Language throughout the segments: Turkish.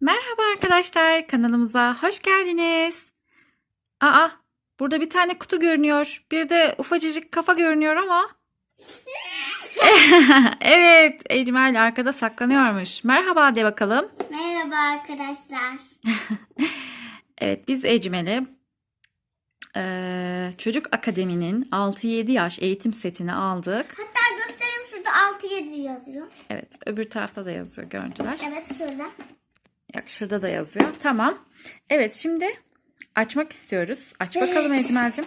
Merhaba arkadaşlar, kanalımıza hoş geldiniz. Aa, burada bir tane kutu görünüyor. Bir de ufacıcık kafa görünüyor ama. evet, Ecmel arkada saklanıyormuş. Merhaba de bakalım. Merhaba arkadaşlar. Evet, biz Ecmel'i eee, Çocuk Akademi'nin 6-7 yaş eğitim setini aldık. Hatta göstereyim şurada 6-7 yazıyor. Evet, öbür tarafta da yazıyor gördüler. Evet şöyle. Yok, şurada da yazıyor. Tamam. Evet, şimdi açmak istiyoruz. Aç bakalım Ecmel'cim.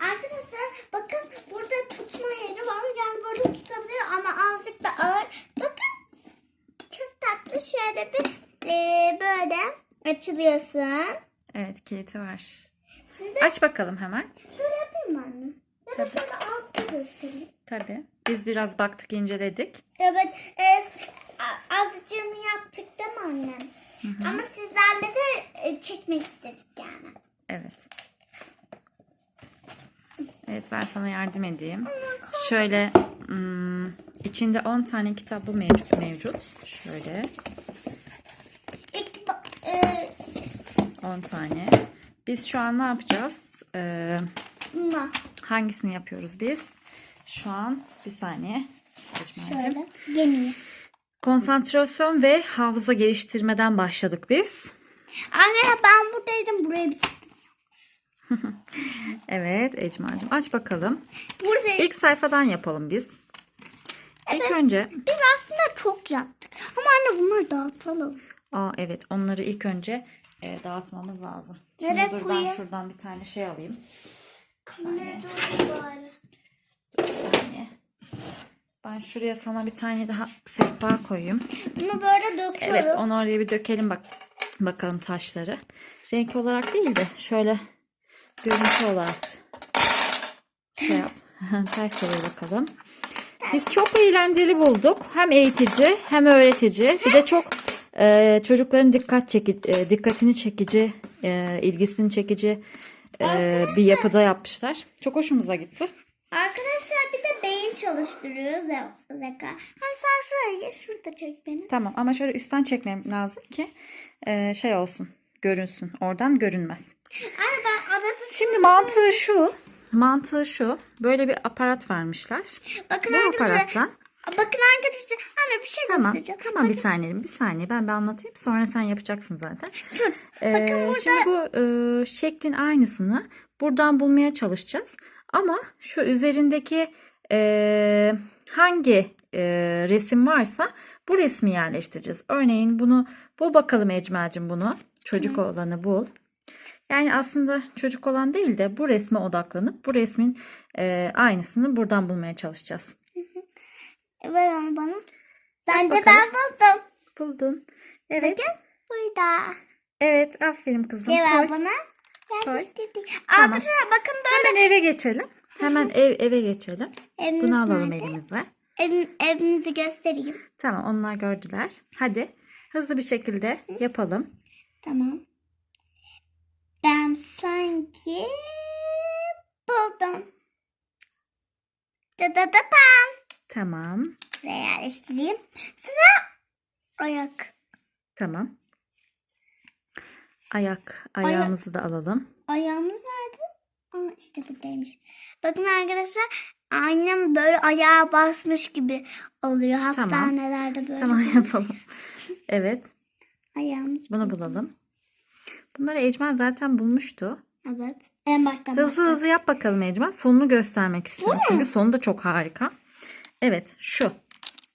Arkadaşlar bakın burada tutma yeri var. Yani böyle tutabilir ama azıcık da ağır. Bakın çok tatlı şöyle bir e, böyle açılıyorsun. Evet, kiliti var. Şimdi Aç bakalım hemen. şöyle yapayım mı anne? Ya da şöyle altta göstereyim. Tabii. Biz biraz baktık, inceledik. Evet e, azıcığını yaptık değil mi annem? Ama sizlerle de e, çekmek istedik yani. Evet. Evet ben sana yardım edeyim. Şöyle hmm, içinde 10 tane kitabı mevcut. mevcut. Şöyle İlk ba- e, 10 tane. Biz şu an ne yapacağız? Ee, bunlar. hangisini yapıyoruz biz? Şu an bir saniye. Şöyle. Gemiyi. Konsantrasyon ve hafıza geliştirmeden başladık biz. Arkadaşlar ben buradaydım. Buraya bitirdim. Evet Ecmel'cim aç bakalım. Burada İlk sayfadan yapalım biz. İlk önce biz aslında çok yaptık. Ama anne bunları dağıtalım. Aa evet onları ilk önce e, dağıtmamız lazım. Şimdi Nereye dur ben koyayım? şuradan bir tane şey alayım. Bir saniye. Ben şuraya sana bir tane daha sehpa koyayım. Bunu böyle döküyoruz. Evet onu oraya bir dökelim bak bakalım taşları. Renk olarak değil de şöyle görüntü olarak şey yap. Çevir bakalım. Biz çok eğlenceli bulduk. Hem eğitici hem öğretici. Bir de çok e, çocukların dikkat çeki, e, dikkatini çekici, e, ilgisini çekici e, bir yapıda yapmışlar. Çok hoşumuza gitti. Arkadaşlar çalıştırıyoruz ya Zeka. Hani sen şuraya gel şurada çek beni. Tamam ama şöyle üstten çekmem lazım ki e, şey olsun, görünsün. Oradan görünmez. Anne ben arası Şimdi mantığı şu. Mantığı şu. Böyle bir aparat vermişler. bakın Bu aparattan. Bakın arkadaşlar. Anne bir şey Tamam. göstereceğim. Tamam bir tanem. Bir saniye ben bir anlatayım. Sonra sen yapacaksın zaten. Dur. Ee, Bakın burada Şimdi bu e, şeklin aynısını buradan bulmaya çalışacağız. Ama şu üzerindeki e, hangi e, resim varsa bu resmi yerleştireceğiz. Örneğin bunu bul bakalım Ecmel'cim bunu. Çocuk olanı bul. Yani aslında çocuk olan değil de bu resme odaklanıp bu resmin e, aynısını buradan bulmaya çalışacağız. ver onu bana. Bence bakalım. ben buldum. Buldun. Evet. Bakın burada. Evet aferin kızım. Cevabını Koy. yerleştirdik. Tamam. Arkadaşlar bakın böyle Hemen eve geçelim. Hemen ev eve geçelim. evimiz Bunu alalım nerede? elimize. Ev, evinizi göstereyim. Tamam onlar gördüler. Hadi hızlı bir şekilde yapalım. Tamam. Ben sanki buldum. Da da da tam. Tamam. Buraya yerleştireyim. Sıra ayak. Tamam. Ayak ayağımızı da alalım. Ayağımız nerede? Aa, işte buradaymış. Bakın arkadaşlar annem böyle ayağa basmış gibi oluyor. Hastanelerde böyle. Tamam yapalım. Evet. Ayağımız. Bunu bulalım. Bunları Ecmen zaten bulmuştu. Evet. En baştan Hızlı başlayalım. hızlı yap bakalım Ecmen. Sonunu göstermek istiyorum. Çünkü sonu da çok harika. Evet şu.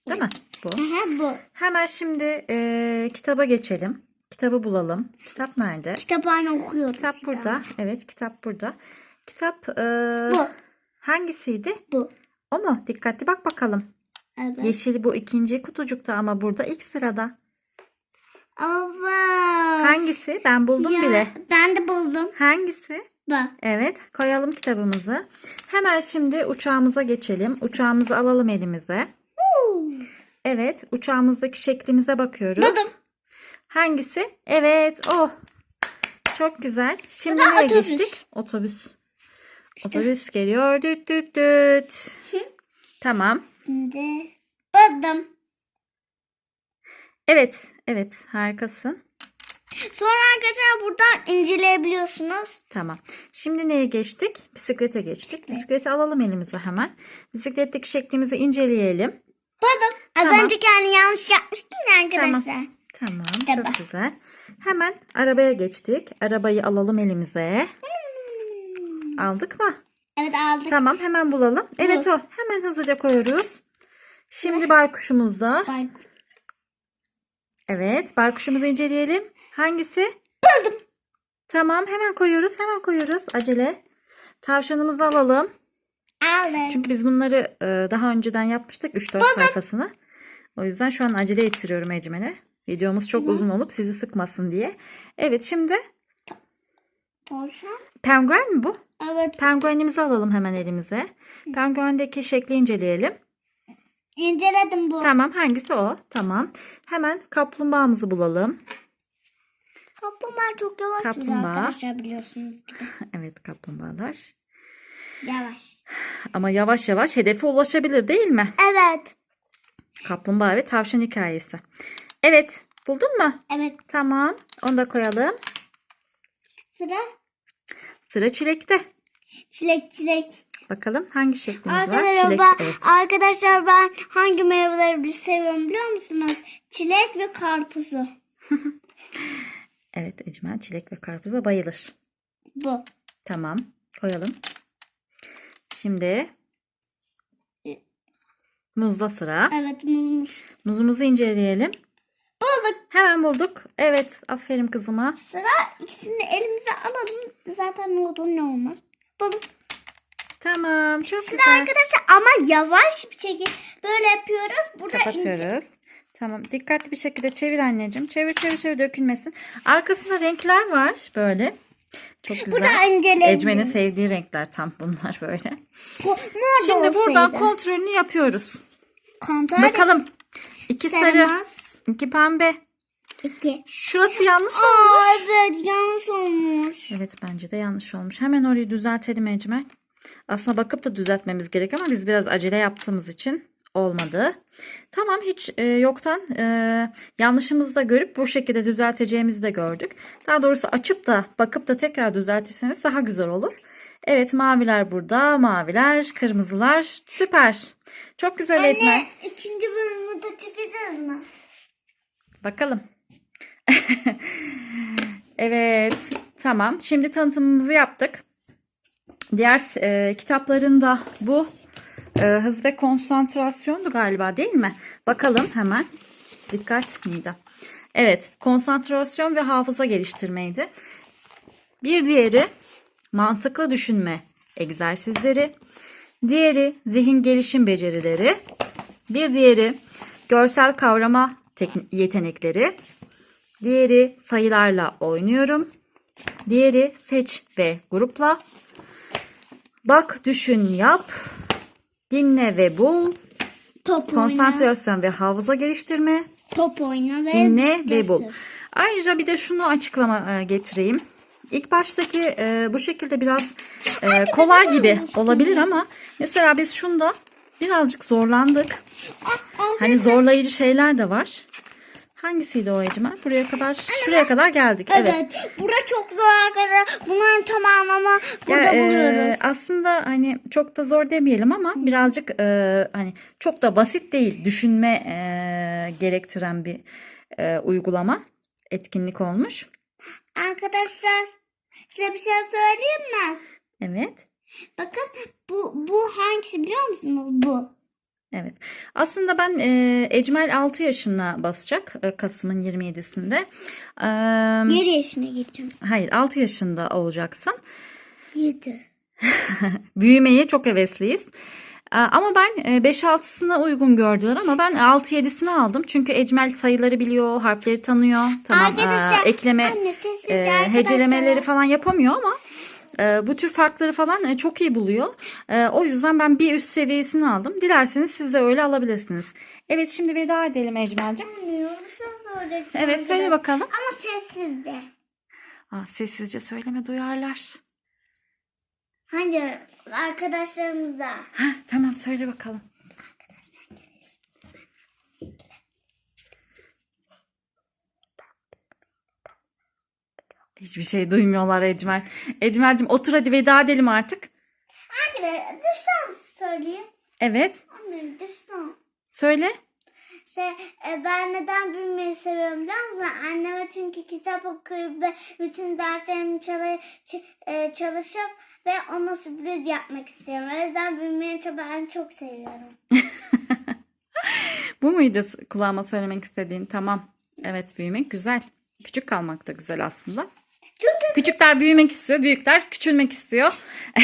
Değil mi? Bu. Aha, bu. Hemen şimdi e, kitaba geçelim. Kitabı bulalım. Kitap nerede? Kitaphanede okuyoruz. Kitap burada. Evet kitap burada. Kitap e, Bu. hangisiydi? Bu. O mu? Dikkatli bak bakalım. Evet. Yeşil bu ikinci kutucukta ama burada ilk sırada. Evet. Hangisi? Ben buldum Ya, bile. Ben de buldum. Hangisi? Bak. Evet koyalım kitabımızı. Hemen şimdi uçağımıza geçelim. Uçağımızı alalım elimize. Evet uçağımızdaki şeklimize bakıyoruz. Buldum. Hangisi? Evet o. Çok güzel. Şimdi Sıra nereye otobüs. geçtik? Otobüs. Otobüs geliyor. Düt düt düt. Tamam. Şimdi buldum. Evet, evet harikasın. Sonra arkadaşlar buradan inceleyebiliyorsunuz. Tamam. Şimdi neye geçtik? Bisiklete geçtik. Bisikleti alalım elimize hemen. Bisikletteki şeklimizi inceleyelim. Bakın az Tamam. önceki hani yanlış yapmıştım ya arkadaşlar. Tamam, Tamam. çok güzel. Hemen arabaya geçtik. Arabayı alalım elimize. Aldık mı? Evet aldık. Tamam, hemen bulalım. Evet o. Hemen hızlıca koyuyoruz. Şimdi baykuşumuzda. Bak. Evet, baykuşumuzu inceleyelim. Hangisi? Buldum. Tamam, hemen koyuyoruz. Hemen koyuyoruz. Acele. Tavşanımızı alalım. Aldık. Çünkü biz bunları e, daha önceden yapmıştık 3-4 sayfasını. O yüzden şu an acele ettiriyorum Ecmen'e. Videomuz çok uzun olup sizi sıkmasın diye. Evet şimdi Tavşan. penguen mi bu? Evet. Penguenimizi alalım hemen elimize. Penguendeki şekli inceleyelim. İnceledim bu. Tamam hangisi o? Tamam. Hemen kaplumbağamızı bulalım. Kaplumbağa çok yavaş Kaplumbağa. arkadaşlar biliyorsunuz gibi. Evet kaplumbağalar. Yavaş. Ama yavaş yavaş hedefe ulaşabilir değil mi? Evet. Kaplumbağa ve tavşan hikayesi. Evet buldun mu? Evet. Tamam onu da koyalım. Sıra Sıra çilekte. çilek çilek. Bakalım hangi şeklimiz var? Arkadaşlar Çilek. ben, Evet. arkadaşlar ben hangi meyveleri seviyorum biliyor musunuz? Çilek ve karpuzu. Evet Ecmel çilek ve karpuza bayılır. Bu. Tamam koyalım. Şimdi muzda sıra. Evet muz. Muzumuzu inceleyelim. Bulduk. Hemen bulduk. Evet aferin kızıma. Sıra ikisini elimize alalım. Zaten ne olur ne olmaz. Bulduk. Tamam çok Sıra güzel. arkadaşlar ama yavaş bir şekilde böyle yapıyoruz. Burada ince- Kapatıyoruz. Tamam dikkatli bir şekilde çevir anneciğim. Çevir çevir çevir dökülmesin. Arkasında renkler var böyle. Çok güzel. Burada inceleyelim. Ecmen'in sevdiği renkler tam bunlar böyle. Bu, Şimdi buradan olsaydı? kontrolünü yapıyoruz. kontrol Bakalım. İki sarı, Sarımaz. İki pembe. İki. Şurası yanlış mı Aa, olmuş? evet yanlış olmuş. Evet bence de yanlış olmuş. Hemen orayı düzeltelim Ecmel. Aslında bakıp da düzeltmemiz gerek ama biz biraz acele yaptığımız için olmadı. Tamam hiç e, yoktan e, yanlışımızı da görüp bu şekilde düzelteceğimizi de gördük. Daha doğrusu açıp da bakıp da tekrar düzeltirseniz daha güzel olur. Evet maviler burada, maviler, kırmızılar süper. Çok güzel. Anne ikinci bölümü de çekeceğiz mi? Bakalım. evet, tamam. Şimdi tanıtımımızı yaptık. Diğer e, kitaplarında bu e, hız ve konsantrasyondu galiba değil mi? Bakalım hemen. Dikkat miydi? Evet, konsantrasyon ve hafıza geliştirmeydi. Bir diğeri mantıklı düşünme egzersizleri. Diğeri zihin gelişim becerileri. Bir diğeri görsel kavrama yetenekleri. Diğeri sayılarla oynuyorum. Diğeri seç ve grupla. Bak, düşün, yap. Dinle ve bul. Top oyna. Konsantrasyon ve hafıza geliştirme. Top oyna ve Dinle ve bul. Ayrıca bir de şunu açıklama e, getireyim. İlk baştaki e, bu şekilde biraz e, kolay gibi olabilir ama mesela biz şunda birazcık zorlandık. Hani zorlayıcı şeyler de var. Hangisiydi o Ecmel? Buraya kadar, şuraya kadar geldik. Evet. Evet. Bura çok zor arkadaşlar. Bunların tamamını burada Ya, e, buluyoruz. aslında hani çok da zor demeyelim ama birazcık e, hani çok da basit değil. Düşünme e, gerektiren bir e, uygulama, etkinlik olmuş. Arkadaşlar size bir şey söyleyeyim mi? Evet. Bakın bu bu hangisi biliyor musunuz? Bu. Evet. Aslında ben e, Ecmel 6 yaşına basacak e, Kasım'ın 27'sinde. E, 7 yaşına geçeceğim. hayır 6 yaşında olacaksın. 7. Büyümeye çok hevesliyiz. E, Ama ben e, 5-6'sına uygun gördüler ama ben 6-7'sini aldım. Çünkü Ecmel sayıları biliyor, harfleri tanıyor. Tamam Arkadaşlar, e, ekleme, anne e, hecelemeleri falan yapamıyor ama e, bu tür farkları falan e, çok iyi buluyor. E, O yüzden ben bir üst seviyesini aldım. Dilerseniz siz de öyle alabilirsiniz. Evet şimdi veda edelim Ecmel'cim. Bilmiyorum şey. Evet söyle bakalım. Ama sessizce. Aa, sessizce söyleme duyarlar. Hangi arkadaşlarımıza? Ha, tamam söyle bakalım. Hiçbir şey duymuyorlar Ecmel. Ecmel'cim otur hadi veda edelim artık. Arkadaşlar dıştan söyleyeyim. Evet. Annem dıştan. Söyle. Şey, e, ben neden büyümeyi seviyorum biliyor musun? Anneme çünkü kitap okuyup ve bütün derslerimi çalı- e, çalışıp ve ona sürpriz yapmak istiyorum. O yüzden çok, ben çok seviyorum. Bu muydu kulağıma söylemek istediğin? Tamam. Evet büyümek güzel. Küçük kalmak da güzel aslında. Küçükler büyümek istiyor, büyükler küçülmek istiyor.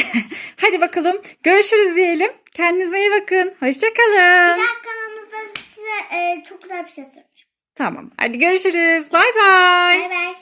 Hadi bakalım görüşürüz diyelim. Kendinize iyi bakın. Hoşçakalın. diğer kanalımızda size e, çok güzel bir şey söyleyeceğim. Tamam. Hadi görüşürüz. Bay bay. Bay bay.